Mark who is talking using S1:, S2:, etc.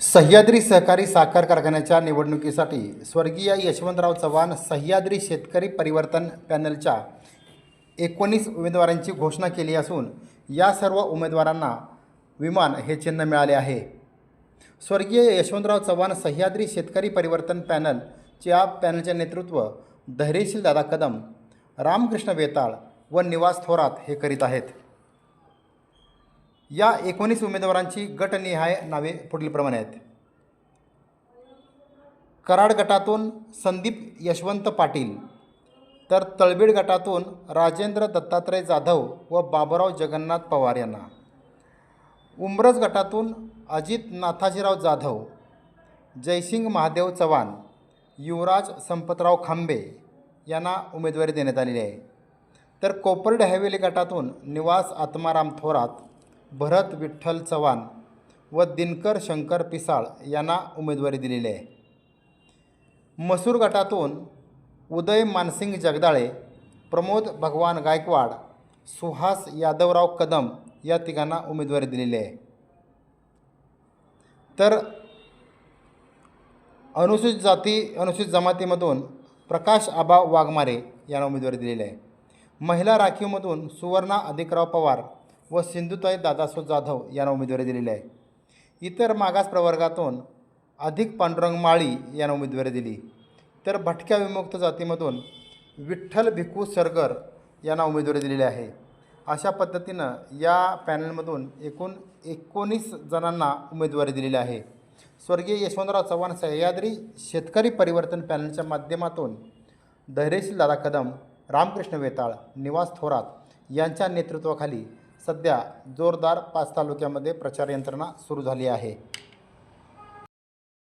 S1: सह्याद्री सहकारी साखर कारखान्याच्या निवडणुकीसाठी स्वर्गीय यशवंतराव चव्हाण सह्याद्री शेतकरी परिवर्तन पॅनलच्या एकोणीस उमेदवारांची घोषणा केली असून या सर्व उमेदवारांना विमान हे चिन्ह मिळाले आहे. स्वर्गीय यशवंतराव चव्हाण सह्याद्री शेतकरी परिवर्तन पॅनलच्या पॅनलचे नेतृत्व धैर्यशील दादा कदम रामकृष्ण वेताळ व निवास थोरात हे करीत आहेत. या एकोणीस उमेदवारांची गटनिहाय नावे पुढीलप्रमाणे आहेत. कराड गटातून संदीप यशवंत पाटील तर तळबीड गटातून राजेंद्र दत्तात्रय जाधव व बाबुराव जगन्नाथ पवार यांना. उमरज गटातून अजित नाथाजीराव जाधव जयसिंग महादेव चव्हाण युवराज संपतराव खांबे यांना उमेदवारी देण्यात आलेली आहे. तर कोपर्ड हवेली गटातून निवास आत्माराम थोरात भरत विठ्ठल चव्हाण व दिनकर शंकर पिसाळ यांना उमेदवारी दिलेली आहे. मसूर गटातून उदय मानसिंग जगदाळे प्रमोद भगवान गायकवाड सुहास यादवराव कदम या तिघांना उमेदवारी दिलेली आहे. तर अनुसूचित जाती अनुसूचित जमातीमधून प्रकाश आबा वाघमारे यांना उमेदवारी दिलेली आहे. महिला राखीवमधून सुवर्णा अधिकराव पवार व सिंधुताई दादासो जाधव यांना उमेदवारी दिलेली आहे. इतर मागास प्रवर्गातून अधिक पांडुरंग माळी यांना उमेदवारी दिली. तर भटक्या विमुक्त जातीमधून विठ्ठल भिकू सरगर यांना उमेदवारी दिलेली आहे. अशा पद्धतीनं या पॅनलमधून एकूण एकोणीस जणांना उमेदवारी दिलेली आहे. स्वर्गीय यशवंतराव चव्हाण सह्याद्री शेतकरी परिवर्तन पॅनलच्या माध्यमातून धैर्यशील दादा कदम रामकृष्ण वेताळ निवास थोरात यांच्या नेतृत्वाखाली सध्या जोरदार पाच तालुक्यामध्ये प्रचार यंत्रणा सुरू झाली आहे.